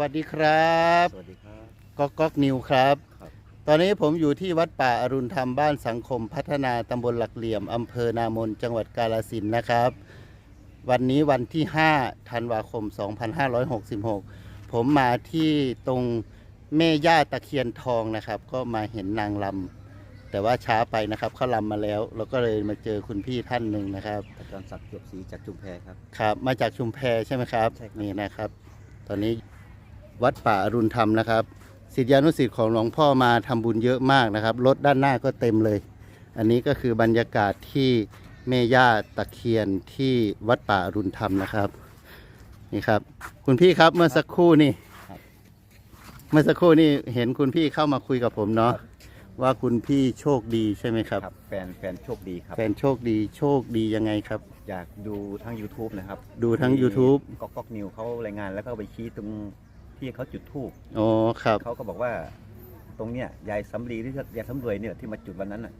วัสดีครับสวัสดีครับก๊อกก๊อกนิวครับครับ ตอนนี้ผมอยู่ที่วัดป่าอรุณธรรมบ้านสังคมพัฒนาตำบลหลักเหลี่ยมอำเภอนามนจังหวัดกาฬสินธุ์นะครับ วันนี้วันที่ 5 ธันวาคม 2566 ผมมาที่ตรงแม่ย่าตะเคียนทองนะครับ ก็มาเห็นนางลำแต่ว่าช้าไปนะครับเขาลำมาแล้วแล้วก็เลยมาเจอคุณพี่ท่านหนึ่งนะครับ อาจารย์ศักดิ์เกียรติศรีจากจุมแพครับ ครับ มาจากชุมแพใช่ไหมครับ ใช่ครับ นี่นะครับ ตอนนี้ วัดป่าอรุณธรรมนะครับศิษยานุศิษย์ของหลวงพ่อมาทำบุญเยอะมากนะครับรถด้านหน้าก็เต็มเลย อันนี้ก็คือบรรยากาศที่แม่ย่าตะเคียนที่วัดป่าอรุณธรรมนะครับนี่ครับ คุณพี่ครับเมื่อสักครู่นี่ เมื่อสักครู่นี่เห็นคุณพี่เข้ามาคุยกับผมเนาะว่าคุณพี่โชคดีใช่ไหมครับ ครับแฟนแฟนโชคดีครับ แฟนโชคดีโชคดียังไงครับ อยากดูทั้ง YouTube นะครับดูทั้ง YouTube ก๊อกก๊อกนิวเขารายงานแล้วก็ไปชี้ตรง ที่เขาจุดทูบอ๋อครับเขาก็บอกว่า ตรงเนี้ยยายสำลีหรือยายสำรวยเนี่ยที่มาจุดวันนั้นน่ะ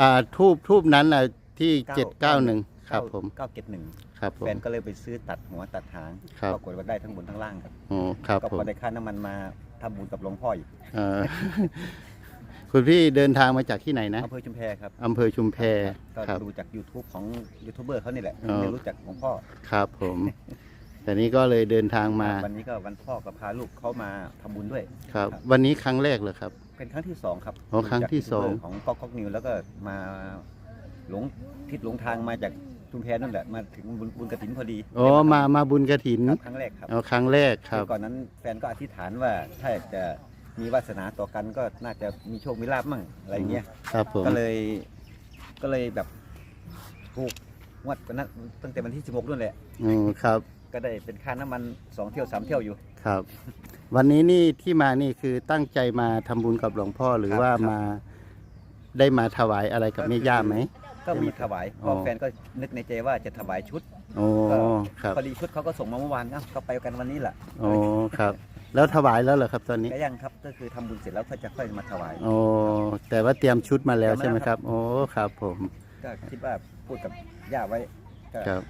อ่าทูบทูบนั้นนะที่เก้าเจ็ดเก้าหนึ่งครับผมเก้าเจ็ดหนึ่งครับผมแฟนก็เลยไปซื้อตัดหัวตัดหางครับปรากฏว่าได้ทั้งบนทั้งล่างครับโอ้ครับก็ผมพอได้ค่าน้ำมันมาทำบุญกับหลวงพ่ออีกเอ่อคุณพี่เดินทางมาจากที่ไหนนะอำเภอชุมแพครับอำเภอชุมแพก็ครับดูจาก YouTube ของยูทูบเบอร์เขานี่แหละอ๋อไม่รู้จักหลวงพ่อครับผม แต่นี้ก็เลยเดินทางมาวันนี้ก็วันพ่อก็พาลูกเขามาทำบุญด้วยครับครับ วันนี้ครั้งแรกเหรอครับ เป็นครั้งที่สองครับอ๋อครั้งที่สอง จาก YouTuber ของก๊อกก๊อกนิวแล้วก็มาหลงทิศหลงทางมาจากชุมแพนั่นแหละมาถึงบุญบุญกระถินพอดีอ๋อมามาบุญกระถินครับครั้งแรกครับเอาครั้งแรกครับ ก่อนนั้นแฟนก็อธิษฐานว่าถ้าอยากจะมีวาสนาต่อกันก็น่าจะมีโชคมีลาบมั่งอะไรเงี้ย ครับผมก็เลยก็เลยแบบถูกงวดวันนั้นตั้งแต่วันที่ 16นู่นแหละ อืมครับ ก็ได้เป็นค่าน้ำมันสองเที่ยวสามเที่ยวอยู่ ครับ วันนี้นี่ที่มานี่คือตั้งใจมาทำบุญกับหลวงพ่อหรือครับว่าครับ มาได้มาถวายอะไรกับแม่ย่าไหม ก็มีถวายอ๋อเพราะแฟนก็นึกในใจว่าจะถวายชุดโอ้ครับพอดีชุดเขาก็ส่งมาเมื่อวานเอ้าก็ไปกันวันนี้แหละโอ้ครับ แล้วถวายแล้วเหรอครับตอนนี้ ก็ยังครับก็คือทำบุญเสร็จแล้วก็จะค่อยมาถวาย โอ้แต่ว่าเตรียมชุดมาแล้วเตรีใช่ยมไหมมาแล้วครับ โอ้ครับผม ก็คิดว่าพูดกับย่าไว้ก็ครับ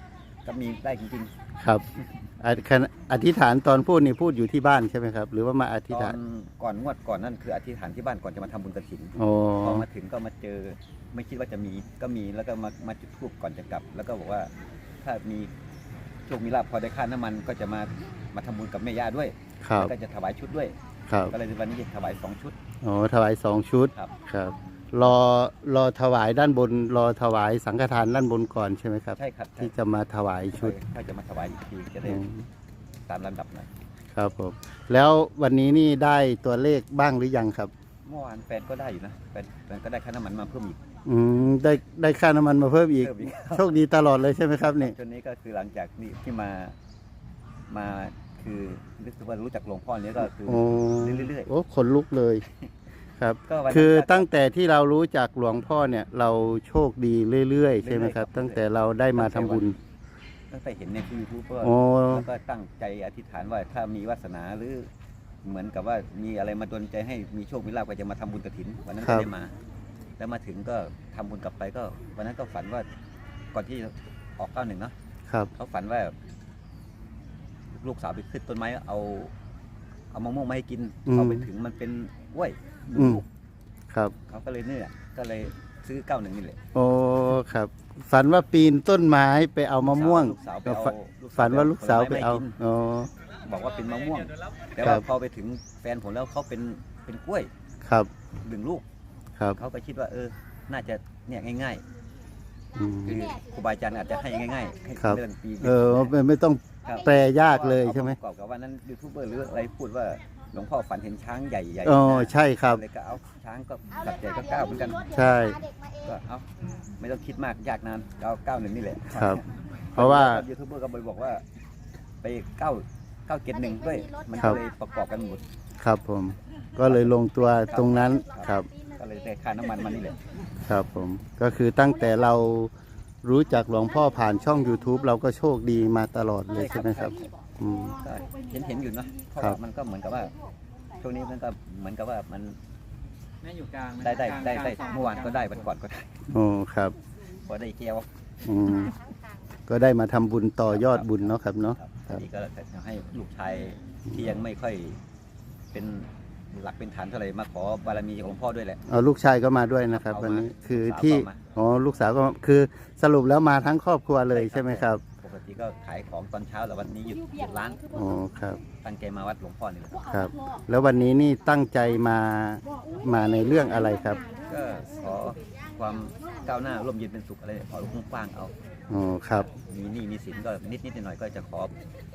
ก็มีได้จริงครับอธิขณะอธิษฐานตอนพูดนี่พูดอยู่ที่บ้านใช่ไหมครับ หรือว่ามาอๆธิษตอฐานนก่อนงวดก่อนนั่นคืออธิษฐานที่บ้านก่อนจะมาทำบุญกระถินโอ้พอมาถึงก็มาเจอ ไม่คิดว่าจะมีก็มีแล้วก็มามาจุดธูปก่อนจะกลับ แล้วก็บอกว่าถ้ามีโชคมีลาภพอได้ค่าน้ำมันก็จะมามาทำบุญกับแม่ย่าด้วยครับแล้วก็จะถวายชุดด้วย ครับก็เลยวันนี้จะถวายสองชุด โอ้ถวายสองชุดครับ ครับ รอรอถวายด้านบน รอถวายสังฆทานด้านบนก่อนใช่ไหมครับ ใช่ครับใช่ที่จะมาถวายชุดถ้าจะมาถวายอีกทีจะได้อืมตามลำดับหน่อยครับผมแล้ววันนี้นี่ได้ตัวเลขบ้างหรือยังครับ เมื่อวานแฟนก็ได้อยู่นะแฟนแฟนก็ได้ค่าน้ำมันมาเพิ่มอีกอืมได้ได้ค่าน้ำมันมาเพิ่มอีก เพิ่มอีกโชคดีตลอดเลยใช่ไหมครับนี่จนนี้ก็คือหลังจากนี้ที่มามาคือรู้สึกว่ารู้จักหลวงพ่อเนี้ยก็คือ โอ้เรื่อยๆ โอ้ขนลุกเลย ครับ ก็วันนั้นคือก็ ตั้งแต่ที่เรารู้จักหลวงพ่อเนี่ย เราโชคดีเรื่อยๆ ใช่ไหมครับ เรื่อยๆครับ ตั้งแต่เราได้มาทำบุญ ตั้งแต่เห็นในยูทูบก็ โอ้ แล้วก็ตั้งใจอธิษฐานว่าถ้ามีวาสนาหรือเหมือนกับว่ามีอะไรมาดลใจให้มีโชคมีลาภก็จะมาทำบุญกระถิน วันนั้นครัก็บ ได้มา แล้วมาถึงก็ทำบุญกลับไปก็ วันนั้นก็ฝันว่าก่อนที่ออกเก้าหนึ่งเนาะครับ เขาฝันว่า ลูกสาวไปขึ้นต้นไม้เอา เอามะม่วงมาให้กินอืม เอาไปถึงมันเป็นกล้วยหนึ่อืงมลูกครับ เขาก็เลยเนี่ยก็เลยซื้อเก้าหนึ่งนี่แหละโอ้ครับ ฝันว่าปีนต้นไม้ไปเอามะม่วง ลูกสาวไปเอาฝันลูกสาวฝันว่าลูกสาวไปผลม้เอามให้กินอ๋อบอกว่าเป็นมะม่วง แต่ครัว่าบ พอไปถึงแฟนผมแล้วเขาเป็นเป็นกล้วยครับหนึ่งลูกครับเขาก็คิดว่าเออ น่าจะเนี่ยง่ายอืม ๆคือครูบาอาจารย์อาจจะให้ง่ายๆให้ครับ เรื่องปีเออไม่ไม่ต้อง ครับแปลยากเลยใช่ไหมอาประกอบกับว่านั้นยูทูบเบอร์หรืออะไรพูดว่าหลวงพ่อฝันเห็นช้างใหญ่ๆอ๋อนะใช่ครับ เลยก็เอาช้างก็สัตว์ใหญ่ก็เก้าเหมือนกัน ใช่ ก็เอาไม่ต้องคิดมากยากนานเอาเก้าหนึ่งนี่แหละครับ เพราะว่า ยูทูบเบอร์ก็ไปบอกว่า ไปเก้าเก้าเจ็ดหนึ่งด้วย มันครัก็บเลยประกอบกันหมดครับผม ก็เลยลงตัวตรงนั้นครับ ก็เลยได้ค่าน้ำมันมานี่แหละ ครับผมก็คือตั้งแต่เรา รู้จักหลวงพ่อผ่านช่อง YouTube เราก็โชคดีมาตลอดเลยใช่ไหมครับอืม ก็เห็นเห็นอยู่นะเพราะครับว่ามันก็เหมือนกับว่าช่วงนี้มันก็เหมือนกับว่ามันแม่อยู่กลางนะได้ได้กลางได้ได้กลางเมื่อวานก็ได้วันก่อนก็ได้โอ้ครับพอได้เกี่ยวอืมก็ได้มาทำบุญต่อยอดบุญเนาะครับเนาะ ครับครับนี่ก็จะให้ลูกชายที่ยังไม่ค่อยเป็น หลักเป็นฐานเท่าไหร่มาขอบารมีจากหลวงพ่อด้วยแหละ เอาลูกชายก็มาด้วยนะครับเอามาวันนี้คือลูกสาวที่ก็มา อ๋อลูกสาวก็คือสรุปแล้วมาทั้งครอบครัวเลยใช่ไหมครับปกติก็ขายของตอนเช้าแต่วันนี้หยุดหยุดร้านอ๋อครับ ตั้งใจมาวัดหลวงพ่อนี่แหละครับครับแล้ววันนี้นี่ตั้งใจมามาในเรื่องอะไรครับก็ขอความก้าวหน้าร่มเย็นเป็นสุขอะไรขอลูกกว้างๆเอา อ๋อครับมีหนี้มีสินก็นิดนิดๆหน่อยๆก็จะขอ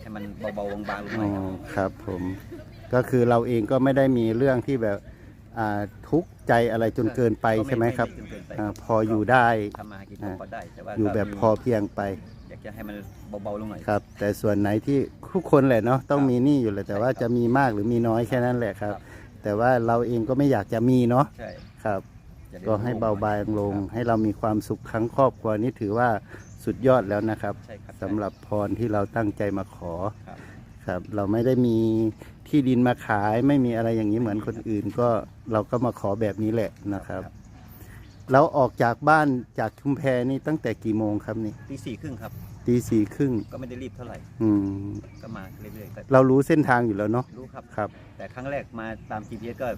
ให้มันเบาๆบางๆลงหอ๋น่ออยครับครับผม ก็คือเราเองก็ไม่ได้มีเรื่องที่แบบอ่าทุกข์ใจอะไรจนเกินไปใช่ไหมครับจนเกินไปอาพออยู่ได้ ทำมาหากินก็พอได้แต่ว่าอยู่แบบก็มีพอเพียงไปอยากจะให้มันเบาๆลงหน่อย ครับ แต่ส่วนไหนที่ทุกคนแหละเนาะต้องมีหนี้อยู่แหละแต่ว่าใช่ครับจะมีมากหรือมีน้อยแค่นั้นแหละครับ ครับ แต่ว่าเราเองก็ไม่อยากจะมีเนาะใช่ครับจะได้ก็ให้เบาบางลงครับให้เรามีความสุขทั้งครอบครัวนี่ถือว่าสุดยอดแล้วนะครับใช่ครับ สำหรับพรที่เราตั้งใจมาขอ ครับ ครับ เราไม่ได้มีที่ดินมาขาย ไม่มีอะไรอย่างนี้เหมือนคนอื่น ก็เราก็มาขอแบบนี้แหละนะครับ เราออกจากบ้านจากชุมแพนี่ตั้งแต่กี่โมงครับนี่ตีสี่ครึ่งครับ ตีสี่ครึ่งก็ไม่ได้รีบเท่าไหร่ อืม ก็มาเรื่อยๆก็เรารู้เส้นทางอยู่แล้วเนาะรู้ครับ ครับ แต่ครั้งแรกมาตาม GPS ก็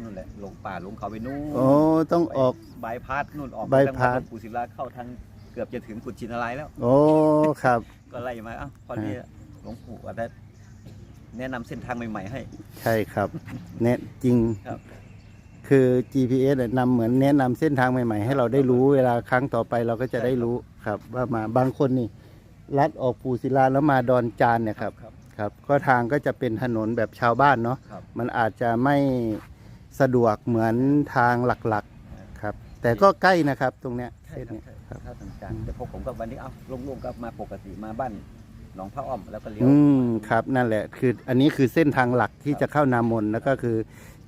นู่นแหละลงป่าลงเขาไปนู่นโอ้ต้องออก บายพาสนู่นออกบายพาสทงวัดหลวงปู่ศิลาเข้าทางเกือบจะถึงกุชินารายณ์แล้ว โอ้ครับ ก็ไล่มาเอ้าพอดีหลวงปู่อาจจะ แนะนำเส้นทางใหม่ๆให้ ใช่ครับแน่จริงครับ คือ GPS เนี่ยนำเหมือนแนะนำเส้นทางใหม่ ๆ ให้เราได้รู้เวลาครั้งต่อไปเราก็จะได้รู้ครับ ว่ามาบางคนนี่ลัดออกปูศิลาแล้วมาดอนจานเนี่ยครับ ครับ ครับก็ทางก็จะเป็นถนนแบบชาวบ้านเนาะ ครับ มันอาจจะไม่สะดวกเหมือนทางหลักๆครับ แต่ก็ใกล้นะครับตรงเนี้ยใช่เส้นครับเนี้ยใช่ครับถ้าทางการแต่พวกผมก็วันนี้เอ้าลงๆก็มาปกติมาบ้าน หนองพระอ้อมแล้วก็เลี้ยว อืมครับนั่นแหละคืออันนี้คือเส้นทางหลักที่จะเข้านามนแล้วก็คือ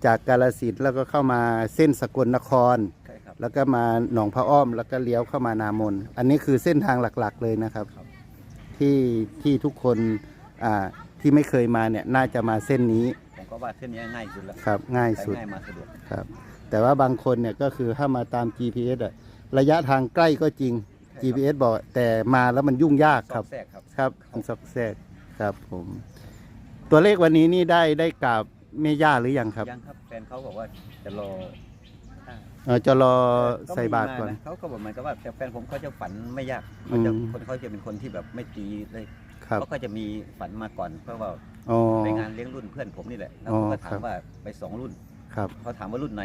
จากกาลสินธุ์แล้วก็เข้ามาเส้นสกลนคร ใช่ครับ แล้วก็มาหนองพระอ้อมแล้วก็เลี้ยวเข้ามานามน อันนี้คือเส้นทางหลักๆเลยนะครับ ครับ ที่ที่ทุกคนอ่าที่ไม่เคยมาเนี่ยน่าจะมาเส้นนี้ผมก็ว่าเส้นนี้ง่ายสุดแล้วครับง่ายไปสุดง่ายมาสะดวกครับ แต่ว่าบางคนเนี่ยก็คือถ้ามาตาม GPS อะระยะทางใกล้ก็จริง GPS บอกแต่มาแล้วมันยุ่งยากครับ ซอกแทรกครับ ครับมันซอกแซกครับผม ตัวเลขวันนี้นี่ได้ได้กราบเมย่าหรือยังครับยังครับแฟนเขาบอกว่าจะรออ่าเออจะรอก็มีใส่บาตรก่อนมะเขาก็บอกเหมือนกับว่าแต่แฟนผมเขาจะฝันไม่ยากเขาจะอืม คนเขาจะเป็นคนที่แบบไม่ตีเลยครับเขาก็จะมีฝันมาก่อนเพราะว่าอ๋อ ไปงานเลี้ยงรุ่นเพื่อนผมนี่แหละแล้วอ๋อผมก็ถาครัมบ ว่าไปสองรุ่นครับเขาถามว่ารุ่นไหน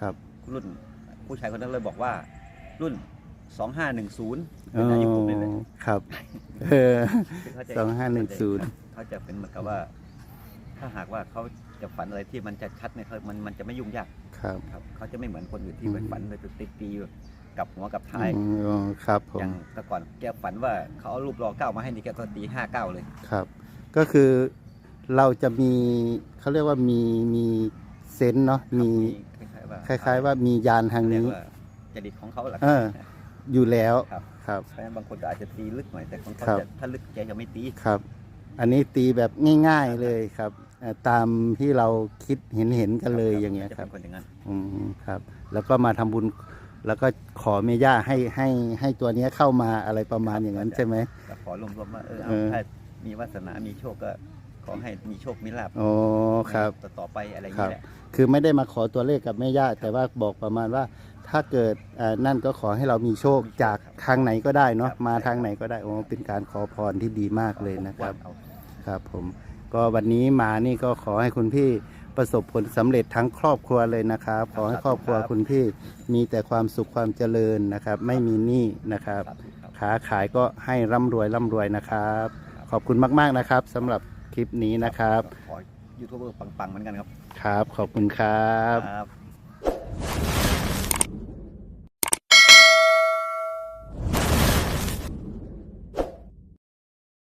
ครับ รุ่นผู้ชายคนนั้นเลยบอกว่า รุ่น 2510อ๋เป็นออายุผมนี่แหละครับ เออซึ่เขาจะสองห้าหนึ่งศูนย์เขาจะเป็นเหมือนกับว่า ถ้าหากว่าเขาจะฝันอะไรที่มันจะชัดเนี่ยเขามันมันจะไม่ยุ่งยากครับ ครับเขาจะไม่เหมือนคนอื่นที่อืม ไปฝันไปติดตีๆกับหัวกับท้ายอืมอ๋อครับผอมย่างแต่ก่อนแกฝันว่าเขาเอารูปรอเก้ามาให้นี่แกก็ตีห้าเก้าเลย ครับ ก็คือเราจะมีเขาเรียกว่ามีมีเซนส์เนาะมีคล้ายๆว่าคล้าย ๆ ว่ามียานทางเรียนี้กว่าจริตของเขาแหละเออ อยู่แล้วครับ ครับ เพราะฉะนั้นบางคนก็อาจจะตีลึกหน่อยแต่ของเขาครับ จะถ้าลึกแกจะไม่ตีครับ อันนี้ตีแบบง่ายๆเลยครับเอ่อตามที่เราคิดเห็นเห็นๆกันเลยอย่างเงี้ยจะครัเป็บนคนอย่างนั้นอืมครับ แล้วก็มาทำบุญ แล้วก็ขอเมย่าให้ให้ให้ตัวเนี้ยเข้ามาอะไรประมาณอย่างนั้นใช่ไหม ก็ขอรวมๆว่าเออเอเอาอถ้ามีวาสนามีโชคก็ขอให้มีโชคมีลาภโอ้ครับ ต่อต่อไปอะไรอย่างครับนี้แหละ คือไม่ได้มาขอตัวเลขกับแม่ย่าแต่ว่าบอกประมาณว่าถ้าเกิดอ่านั่นก็ขอให้เรามีโชคจากทางไหนก็ได้เนาะมาทางไหนก็ได้โอ้เป็นการขอพรที่ดีมากเลยนะครับ เอาครับผมก็วันนี้มานี่ก็ขอให้คุณพี่ประสบผลสำเร็จทั้งครอบครัวเลยนะครับ ขอให้ครอบครัวคุณพี่มีแต่ความสุขความเจริญนะครับ ไม่มีหนี้นะครับ สาธุครับ ค้าขายก็ให้ร่ำรวยร่ำรวยนะครับ ขอบคุณมาก ๆ นะครับสำหรับคลิปนี้นะครับ ขอยูทูบเบอร์ปังๆเหมือนกันครับ ครับ ขอบคุณครับ ครับ